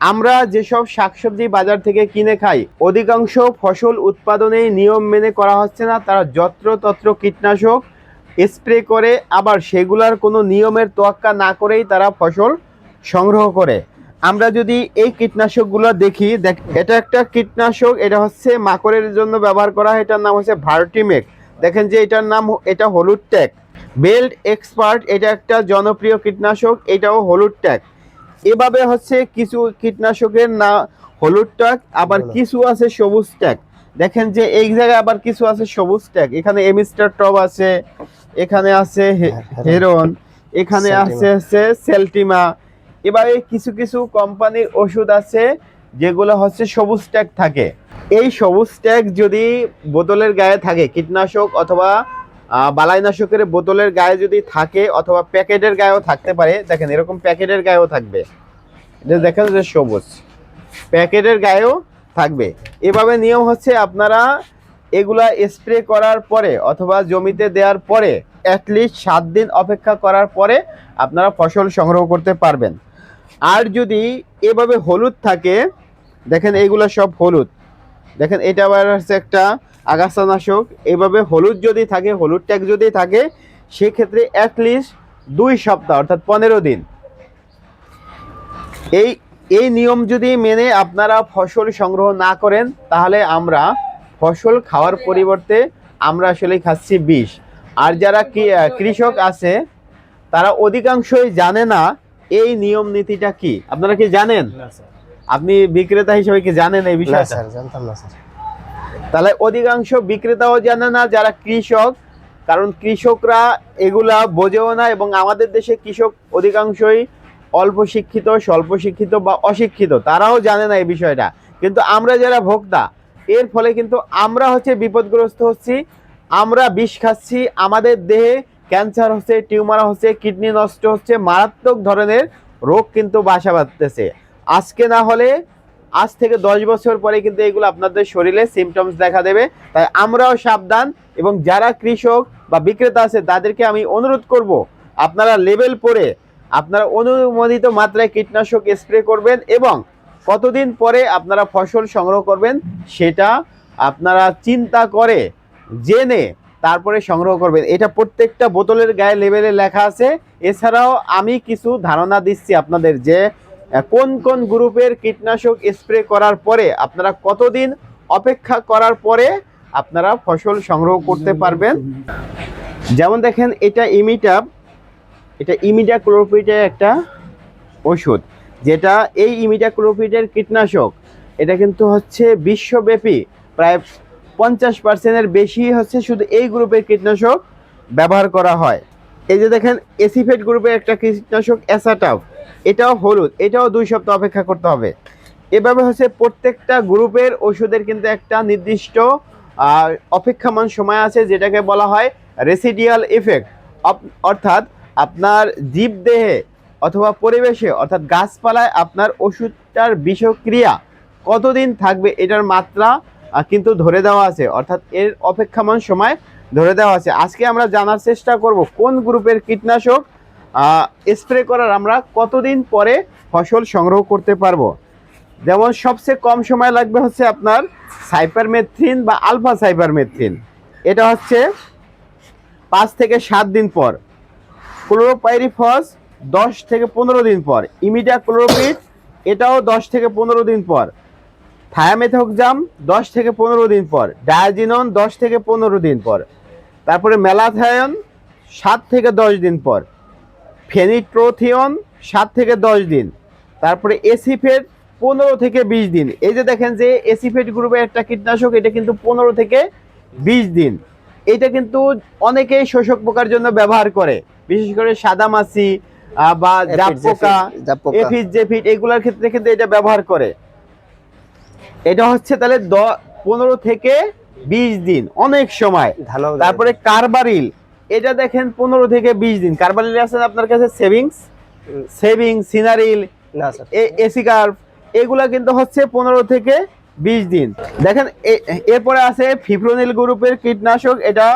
আমরা যেসব শাকসবজি বাজার থেকে কিনে খাই, অধিকাংশ ফসল উৎপাদনে নিয়ম মেনে করা হচ্ছে না। তারা যত্রতত্র কীটনাশক স্প্রে করে, আবার সেগুলার কোনো নিয়মের তোয়াক্কা না করেই তারা ফসল সংগ্রহ করে। আমরা যদি এই কীটনাশকগুলো দেখি, দেখ, এটা একটা কীটনাশক, এটা হচ্ছে মাকড়ের জন্য ব্যবহার করা হয় এটার নাম হচ্ছে ভার্টিমেক। দেখেন যে এটার নাম এটা হলুদ ট্যাগ বেল্ট এক্সপার্ট, এটা একটা জনপ্রিয় কীটনাশক, এটাও হলুদ ট্যাগ এভাবে হচ্ছে কিছু কীটনাশকের না হলুদ ট্যাগ আবার কিছু আছে সবুজ ট্যাগ। দেখেন যে এই জায়গায় আবার কিছু আছে সবুজ ট্যাগ। এখানে এমিস্টার টপ আছে এখানে আছে হ্যাঁ, হেরন এখানে। আছে হচ্ছে সেলটিমা। এবারে কিছু কিছু কোম্পানির ওষুধ আছে যেগুলো হচ্ছে সবুজ ট্যাগ থাকে। এই সবুজ ট্যাগ যদি বোতলের গায়ে থাকে কীটনাশক অথবা বালাইনাশকের বোতলের গায়ে যদি থাকে অথবা প্যাকেটের গায়েও থাকতে পারে, দেখেন এরকম প্যাকেটের গায়েও থাকবে। এটা দেখেন যে সবুজ। প্যাকেটের গায়েও থাকবে। এভাবে নিয়ম হচ্ছে আপনারা এগুলা স্প্রে করার পরে অথবা জমিতে দেওয়ার পরে অ্যাটলিস্ট সাত দিন অপেক্ষা করার পরে আপনারা ফসল সংগ্রহ করতে পারবেন। আর যদি এভাবে হলুদ থাকে, দেখেন এইগুলো সব হলুদ। দেখেন এটা আবার হচ্ছে একটা আগাছানাশক এভাবে হলুদ যদি থাকে হলুদ ট্যাগ যদি থাকে সেক্ষেত্রে অ্যাটলিস্ট দুই সপ্তাহ অর্থাৎ পনেরো দিন। এই এই নিয়ম যদি মেনে আপনারা ফসল সংগ্রহ না করেন তাহলে আমরা ফসল খাওয়ার পরিবর্তে আমরা আসলে খাচ্ছি বিষ। আর যারা কৃষক আছে তারা অধিকাংশই জানে না এই নিয়ম নীতিটা কি। আপনারা কি জানেন? আপনি বিক্রেতা হিসেবে কি জানেন এই স্যার জানতাম না স্যার। তাহলে অধিকাংশ বিক্রেতাও জানে না যারা কৃষক, কারণ কৃষকরা এগুলা বোঝেও না এবং আমাদের দেশে কৃষক অধিকাংশই অল্প শিক্ষিত, স্বল্প শিক্ষিত বা অশিক্ষিত, তারাও জানে না এই বিষয়টা। কিন্তু আমরা যারা ভোক্তা, এর ফলে কিন্তু আমরা হচ্ছে বিপদগ্রস্ত হচ্ছি, আমরা বিষ খাচ্ছি, আমাদের দেহে ক্যান্সার হচ্ছে, টিউমার হচ্ছে, কিডনি নষ্ট হচ্ছে, মারাত্মক ধরনের রোগ কিন্তু বাসা বাঁধতেছে। আজকে না হলে আজ থেকে দশ বছর পরে কিন্তু এগুলো আপনাদের শরীরে সিমটমস দেখা দেবে। তাই আমরাও সাবধান এবং যারা কৃষক বা বিক্রেতা আছে, তাদেরকে আমি অনুরোধ করব, আপনারা লেবেল পরে আপনারা অনুমোদিত মাত্রায় কীটনাশক স্প্রে করবেন এবং কতদিন পরে আপনারা ফসল সংগ্রহ করবেন সেটা আপনারা চিন্তা করে জেনে তারপরে সংগ্রহ করবেন। এটা প্রত্যেকটা বোতলের গায়ে লেবেলে লেখা আছে। এছাড়াও আমি কিছু ধারণা দিচ্ছি আপনাদের যে কোন কোন গ্রুপের কীটনাশক স্প্রে করার পরে, আপনারা কতদিন অপেক্ষা করার পরে আপনারা ফসল সংগ্রহ করতে পারবেন? যেমন দেখেন, এটা ইমিটাপ এটা ইমিডা ক্লোরোপিডের একটা ওষুধ, যেটা এই ইমিডা ক্লোরোপিডের কীটনাশক, এটা কিন্তু হচ্ছে বিশ্বব্যাপী, প্রায় পঞ্চাশ পার্সেন্টের বেশি হচ্ছে শুধু এই গ্রুপের কীটনাশক ব্যবহার করা হয়। এই যে দেখেন, এসিফেট গ্রুপের একটা কীটনাশক, অ্যাসাটাফ। এটাও হলুদ, এটাও দুই সপ্তাহ অপেক্ষা করতে হবে। এভাবে হচ্ছে প্রত্যেকটা গ্রুপের ওষুধের কিন্তু একটা নির্দিষ্ট অপেক্ষামান সময় আছে, যেটাকে বলা হয় রেসিডিয়াল এফেক্ট অর্থাৎ আপনার জীবদেহে অথবা পরিবেশে, অর্থাৎ গাছপালায় আপনার ওষুধটার বিষক্রিয়া কতদিন থাকবে এটার মাত্রা কিন্তু ধরে দেওয়া আছে। অর্থাৎ এর অপেক্ষামান সময় ধরে দেওয়া আছে। আজকে আমরা জানার চেষ্টা করব কোন গ্রুপের কীটনাশক স্প্রে করার আমরা কতদিন পরে ফসল সংগ্রহ করতে পারব? যেমন সবচেয়ে কম সময় লাগবে হচ্ছে আপনার সাইপারমেথ্রিন বা আলফা সাইপারমেথ্রিন। এটা হচ্ছে পাঁচ থেকে সাত দিন পর। ক্লোরোপাইরিফস দশ থেকে পনেরো দিন পর। ইমিডা ক্লোরোপিড এটাও দশ থেকে পনেরো দিন পর। থায়ামেথক্সাম দশ থেকে পনেরো দিন পর। ডায়াজিনন দশ থেকে পনেরো দিন পর। তারপরে মেলাথায়ন সাত থেকে দশ দিন পর। ফেনিট্রোথিয়ন সাত থেকে দশ দিন তারপরে এসিফেট পনেরো থেকে বিশ দিন। এই যে দেখেন যে এসিফেট গ্রুপের একটা কীটনাশক এটা কিন্তু পনেরো থেকে বিশ দিন। এটা কিন্তু অনেকেই শোষক পোকার জন্য ব্যবহার করে বিশেষ করে সাদা মাছি বা জাপ পোকা। এফিড জেফিড এগুলোর ক্ষেত্রে কিন্তু এটা ব্যবহার করে। এটা হচ্ছে তাহলে দ পনেরো থেকে বিশ দিন অনেক সময়। তারপরে কারবারিল এটা দেখেন পনেরো থেকে বিশ দিন। কারবারিল আছে আপনার কাছে সেভিংস? সেভিংস সিনারিল না স্যার। এসিকার্ভ এগুলা কিন্তু হচ্ছে পনেরো থেকে বিশ দিন। দেখেন এরপরে আছে ফিপ্রোনিল গ্রুপের কীটনাশক। এটা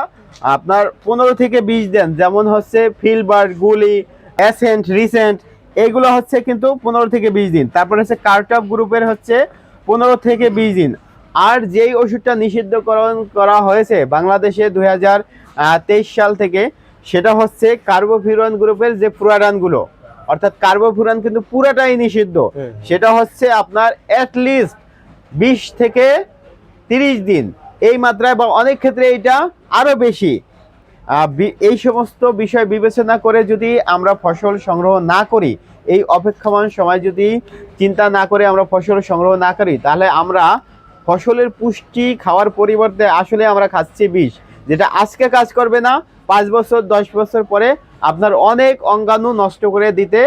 আপনার পনেরো থেকে বিশ দিন। যেমন হচ্ছে ফিলবার্ড গুলি অ্যাসেন্ট রিসেন্ট এগুলো হচ্ছে কিন্তু পনেরো থেকে বিশ দিন। তারপরে হচ্ছে কার্টপ গ্রুপের হচ্ছে পনেরো থেকে বিশ দিন। আর যেই ওষুধটা নিষিদ্ধকরণ করা হয়েছে বাংলাদেশে দুই হাজার তেইশ সাল থেকে সেটা হচ্ছে কার্বোফিউরান গ্রুপের যে ফুরাডানগুলো অর্থাৎ কার্বোফিউরান কিন্তু পুরাটাই নিষিদ্ধ সেটা হচ্ছে আপনার অ্যাটলিস্ট বিশ থেকে তিরিশ দিন। এই মাত্রায় বা অনেক ক্ষেত্রে এটা আরও বেশি। এই সমস্ত বিষয় বিবেচনা করে যদি আমরা ফসল সংগ্রহ না করি এই অপেক্ষমান সময় যদি চিন্তা না করে আমরা ফসল সংগ্রহ না করি তাহলে আমরা ফসলের পুষ্টি খাওয়ার পরিবর্তে আসলে আমরা খাচ্ছি বিষ যেটা আজকে কাজ করবে না পাঁচ বছর দশ বছর পরে আপনার অনেক অঙ্গাণু নষ্ট করে দিতে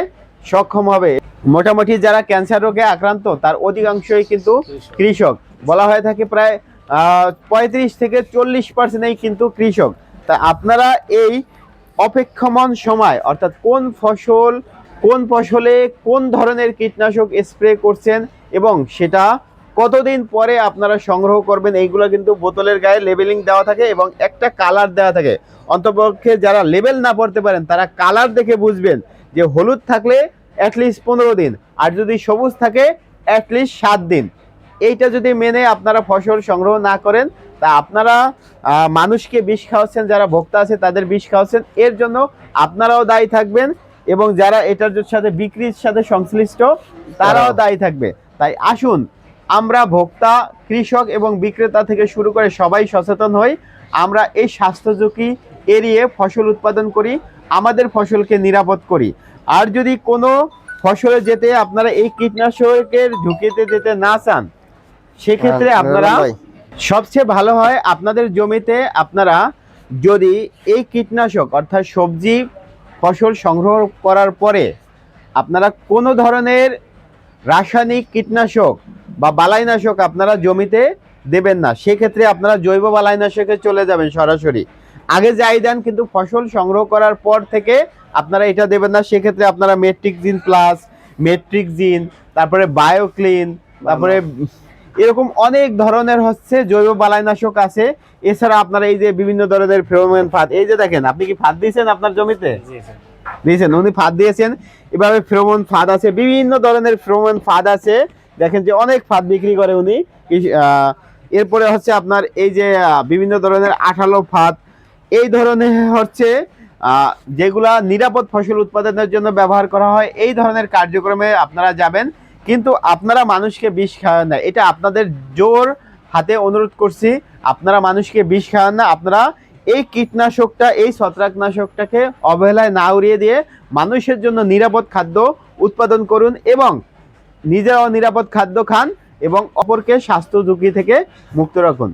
সক্ষম হবে। মোটামুটি যারা ক্যান্সার রোগে আক্রান্ত তার অধিকাংশই কিন্তু কৃষক। বলা হয়ে থাকে প্রায় পঁয়ত্রিশ থেকে চল্লিশ পার্সেন্টই কিন্তু কৃষক। তা আপনারা এই অপেক্ষমান সময় অর্থাৎ কোন ফসল কোন ফসলে কোন ধরনের কীটনাশক স্প্রে করছেন এবং সেটা কতদিন পরে আপনারা সংগ্রহ করবেন এইগুলো কিন্তু বোতলের গায়ে লেবেলিং দেওয়া থাকে এবং একটা কালার দেওয়া থাকে। অন্তপক্ষে যারা লেবেল না পড়তে পারেন তারা কালার দেখে বুঝবেন যে হলুদ থাকলে অ্যাটলিস্ট পনেরো দিন আর যদি সবুজ থাকে অ্যাটলিস্ট সাত দিন। এইটা যদি মেনে আপনারা ফসল সংগ্রহ না করেন তা আপনারা মানুষকে বিষ খাওয়াচ্ছেন যারা ভোক্তা আছে তাদের বিষ খাওয়াচ্ছেন এর জন্য আপনারাও দায়ী থাকবেন এবং যারা এটার সাথে বিক্রির সাথে সংশ্লিষ্ট তারাও তারাও। দায়ী থাকবে। তাই আসুন আমরা ভোক্তা কৃষক এবং বিক্রেতা থেকে শুরু করে সবাই সচেতন হই। আমরা এই স্বাস্থ্য ঝুঁকি এড়িয়ে ফসল উৎপাদন করি আমাদের ফসলকে নিরাপদ করি। আর যদি কোনো ফসলে যেতে আপনারা এই কীটনাশকের ঝুঁকিতে যেতে না চান সেক্ষেত্রে হ্যাঁ, আপনারা সবচেয়ে ভালো হয় আপনাদের জমিতে আপনারা যদি এই কীটনাশক অর্থাৎ সবজি ফসল সংগ্রহ করার পরে আপনারা কোনো ধরনের রাসায়নিক কীটনাশক বা বালাইনাশক আপনারা জমিতে দেবেন না। সেক্ষেত্রে আপনারা জৈব বালাইনাশকে চলে যাবেন সরাসরি। আগে যাই দেন কিন্তু ফসল সংগ্রহ করার পর থেকে আপনারা এটা দেবেন না। সেক্ষেত্রে আপনারা মেট্রিক জিন প্লাস মেট্রিক জিন তারপরে বায়োক্লিন তারপরে এরকম অনেক ধরনের হচ্ছে জৈব বালাইনাশক আছে। এছাড়া আপনারা এই যে বিভিন্ন ধরনের ফেরোমেন ফাঁদ এই যে দেখেন আপনি কি ফাঁদ দিয়েছেন আপনার জমিতে? দিয়েছেন উনি ফাঁদ দিয়েছেন। এভাবে ফেরোমন ফাঁদ আছে বিভিন্ন ধরনের ফেরোমন ফাঁদ আছে। দেখেন যে অনেক ফাঁদ বিক্রি করে উনি। এরপরে হচ্ছে আপনার এই যে বিভিন্ন ধরনের আঠালো ফাঁদ। এই ধরনের হচ্ছে যেগুলা নিরাপদ ফসল উৎপাদনের জন্য ব্যবহার করা হয়, এই ধরনের কার্যক্রমে আপনারা যাবেন। কিন্তু আপনারা মানুষকে বিষ খাওয়ান না। এটা আপনাদের জোর হাতে অনুরোধ করছি, আপনারা মানুষকে বিষ খাওয়ান না। আপনারা এই কীটনাশকটা, এই ছত্রাকনাশকটাকে অবহেলায় না উড়িয়ে দিয়ে মানুষের জন্য নিরাপদ খাদ্য উৎপাদন করুন এবং নিজেরাও নিরাপদ খাদ্য খান এবং অপরকে স্বাস্থ্য ঝুঁকি থেকে মুক্ত রাখুন।